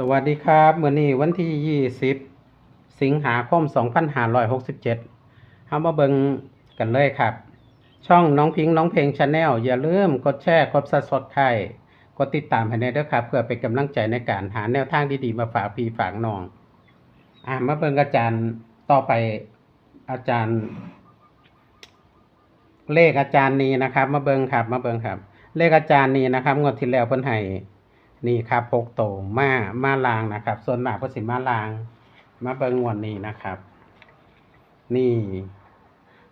สวัสดีครับมื้อนี้วันที่ 20 สิงหาคม 2567เฮามาเบิ่งกันเลยครับ ช่องน้องพิงค์น้องเพลงชาแนลอย่าลืมกดแชร์กด Subscribe กดติดตามให้ได้ด้วยครับ เพื่อเป็นกำลังใจในการหาแนวทางดีๆ มาฝากพี่ฝากน้อง อ่ามาเบิ่งอาจารย์ต่อไปอาจารย์ เลขอาจารย์นี้นะครับ มาเบิ่งครับ มาเบิ่งครับ เลขอาจารย์นี้นะครับงวดที่แล้วเพิ่นให้ นี่ครับพกโตมามาลางนะครับ ส่วนมากเพิ่นสิมาลาง มาเบิงงวดนี้นะครับ นี่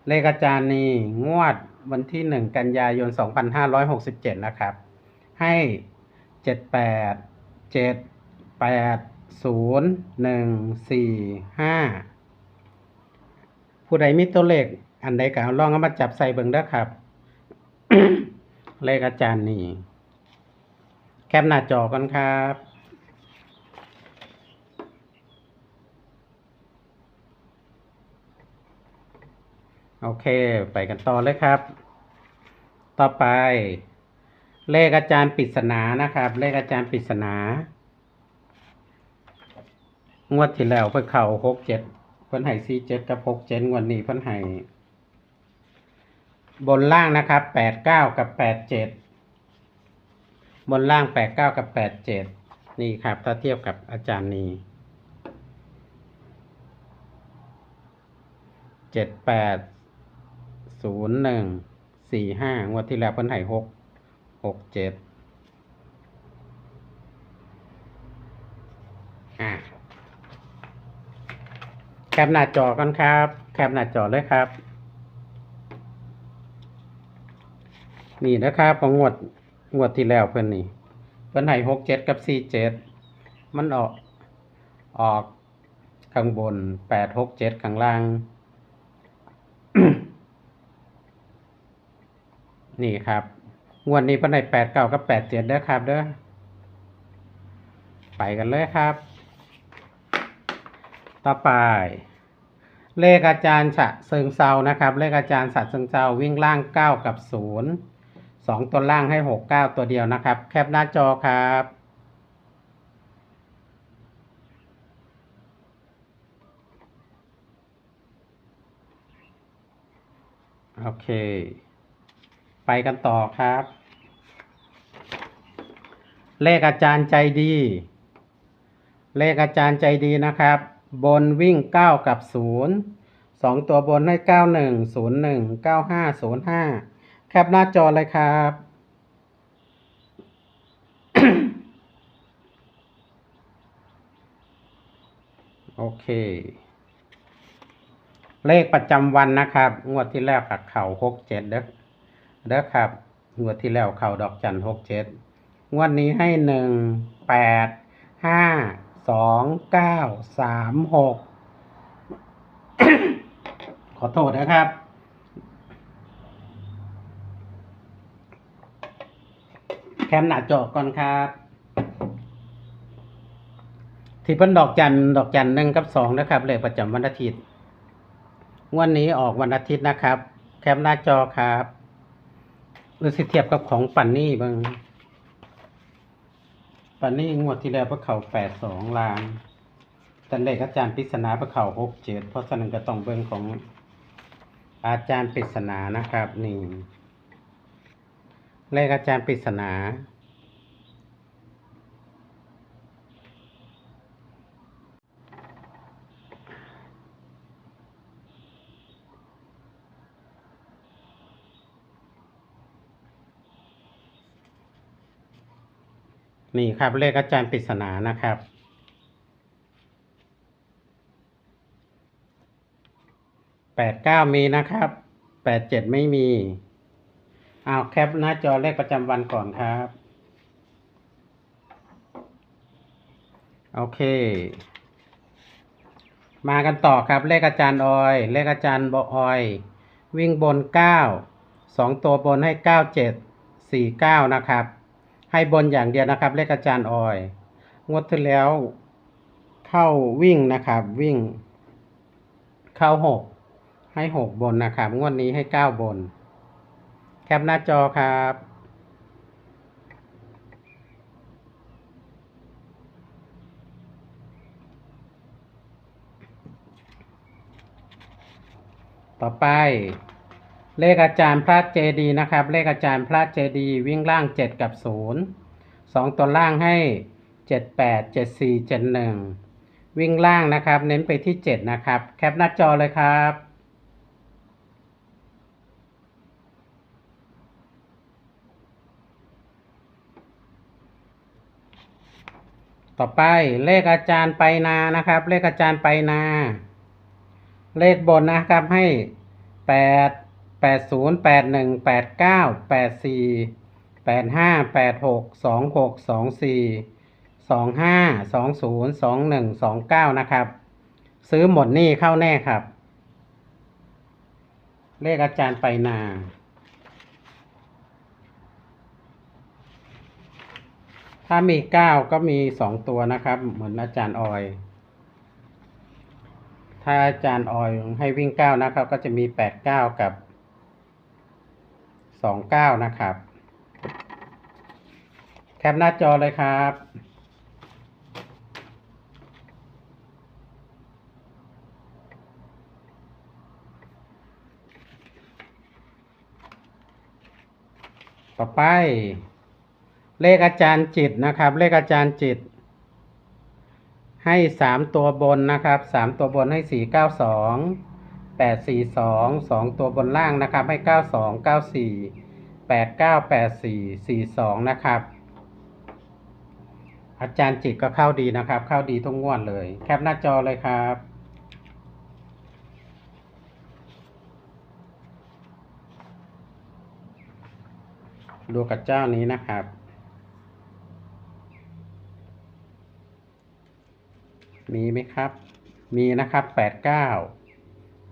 เลขอาจารย์นี่งวดวันที่หนึ่งกันยายนสองพันห้าร้อยหกสิบเจ็ดนะครับ ให้เจ็ดแปดเจ็ดแปดศูนย์หนึ่งสี่ห้าผู้ใดมีตัวเลขอันใดก็ลองเอามาจับใส่เบิ่งเด้ครับ เลขอาจารย์นี่ แคปหน้าจอกันครับโอเค ไปกันต่อเลยครับ ต่อไป เลขอาจารย์ปริศนานะครับ เลขอาจารย์ปริศนา งวดที่แล้วเพิ่นเข่าหกเจ็ดเพิ่นให้สี่เจ็ดกับหกเจ็ดงวดนี้เพิ่นให้บนล่างนะครับแปดเก้ากับแปดเจ็ด บนล่างแปดเก้ากับแปดเจ็ดนี่ครับ ถ้าเทียบกับอาจารย์นี้เจ็ดแปดศูนย์หนึ่งสี่ห้างวดที่แล้วเพิ่นให้หกหกเจ็ดอะแคปหน้าจอกันครับ แคปหน้าจอเลยครับ นี่นะครับของงวด งวดที่แล้วเพิ่อนนี่เพิ่อนให้หกเจ็ดกับสี่เจ็ดมันออกออกข้างบนแปดหกเจ็ดข้างล่าง นี่ครับ งวดนี้เพิ่อนให้แปดเก้ากับแปดเจ็ดเด้อครับเด้อไปกันเลยครับ ต่อไป เลขอาจารย์ฉะเซิงเซานะครับ เลขอาจารย์ฉะเซิงเซาวิ่งล่างเก้ากับศูนย์ สองตัวล่างให้หกเก้าตัวเดียวนะครับ แคปหน้าจอครับโอเค ไปกันต่อครับ เลขอาจารย์ใจดี เลขอาจารย์ใจดีนะครับ บนวิ่ง 9 กับ 0 2 ตัวบนให้ 91 01 95 05 ปหน้าจอเลยครับ โอเค เลขประจำวันนะครับ งวดที่แล้วกับเข่าหกเจ็ดเด้อเด้อครับ งวดที่แล้วเข่าดอกจันหกเจ็ดงวดนี้ให้หนึ่งแปดห้าสองเก้าสามหกขอโทษนะครับ แคมหน้าจอก่อนครับ ที่เพิ่นดอกจันดอกจันหนึ่งกับสองนะครับเลขประจำวันอาทิตย์งวันนี้ออกวันอาทิตย์นะครับ แคมหน้าจอครับหรือสิเทียบกับของปันนี่บ้างปันนี่งวดที่แล้วพระเขาแปดสองล้านแต่เลขอาจารย์ปริศนาพระเขาหกเจ็ดเพราะฉะนั้นก็ต้องเบิ่งของอาจารย์ปริศนานะครับนี่ เลขอาจารย์ปริศนานี่ครับเลขอาจารย์ปริศนานะครับ แปดเก้ามีนะครับ แปดเจ็ดไม่มี เอาแคปหน้าจอเลขประจำวันก่อนครับ โอเค มากันต่อครับเลขอาจารย์ออย เลขอาจารย์บออย วิ่งบนเก้าสองตัวบนให้เก้าเจ็ดสี่เก้านะครับ ให้บนอย่างเดียวนะครับ เลขอาจารย์ออย งวดที่แล้วเข้าวิ่งนะครับ วิ่ง เข้าหกให้หกบนนะครับ งวดนี้ให้เก้าบน แคปหน้าจอครับต่อไป เลขอาจารย์พระเจดีนะครับ เลขอาจารย์พระเจดีวิ่งล่าง 7 กับ 0 2 ตัวล่างให้ 78 74 71 วิ่งล่างนะครับ เน้นไปที่ 7 นะครับ แคปหน้าจอเลยครับ ต่อไปเลขอาจารย์ไปนานะครับ เลขอาจารย์ไปนา เลขบนนะครับให้แปดแปดศูนย์แปดหนึ่งแปดเก้าแปดสี่แปดห้าแปดหกสองหกสองสี่สองห้าสองศูนย์สองหนึ่งสองเก้านะครับ ซื้อหมดนี่เข้าแน่ครับ เลขอาจารย์ไปนา ถ้ามีเก้าก็มีสองตัวนะครับ เหมือนอาจารย์ออย ถ้าอาจารย์ออยให้วิ่งเก้านะครับ ก็จะมีแปดเก้ากับสองเก้านะครับ แคปหน้าจอเลยครับต่อไป เลขอาจารย์จิตนะครับ เลขอาจารย์จิต ให้สามตัวบนนะครับสามตัวบนให้สี่เก้าสองแปดสี่สองสองตัวบนล่างนะครับ ให้เก้าสองเก้าสี่แปดเก้าแปดสี่สี่สองนะครับ อาจารย์จิตก็เข้าดีนะครับ เข้าดีทุกงวดเลย แคปหน้าจอเลยครับดูกับเจ้านี้นะครับ มีไหมครับ มีนะครับแปดเก้า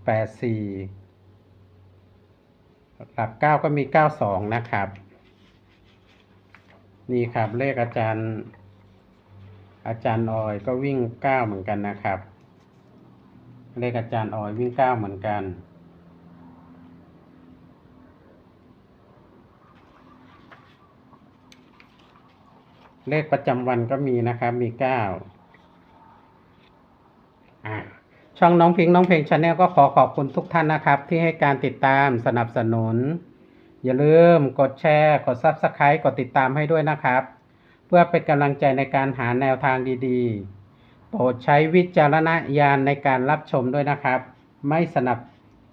แปดสี่หลักเก้าก็มีเก้าสองนะครับ นี่ครับเลขอาจารย์ อาจารย์ออยก็วิ่งเก้าเหมือนกันนะครับ เลขอาจารย์ออยวิ่งเก้าเหมือนกันเลขประจำวันก็มีนะครับ มีเก้าอะ ช่องน้องพิงค์น้องเพลงชาแนลก็ขอขอบคุณทุกท่านนะครับ ที่ให้การติดตามสนับสนุน อย่าลืมกดแชร์ กด Subscribe กดติดตามให้ด้วยนะครับ เพื่อเป็นกำลังใจในการหาแนวทางดีๆ โปรดใช้วิจารณญาณในการรับชมด้วยนะครับ ไม่สนับ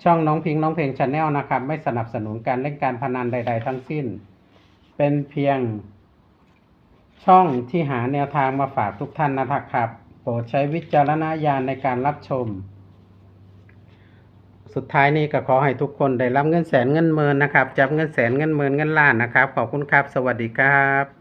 ช่องน้องพิงค์น้องเพลงชาแนลนะครับ ไม่สนับสนุนการเล่นการพนันใด ๆ ทั้งสิ้น เป็นเพียงช่องที่หาแนวทางมาฝากทุกท่านนะครับ โปรดใช้วิจารณญาณในการรับชม สุดท้ายนี้ก็ขอให้ทุกคนได้รับเงินแสนเงินหมื่นนะครับ จับเงินแสนเงินหมื่นเงินล้านนะครับ ขอบคุณครับ สวัสดีครับ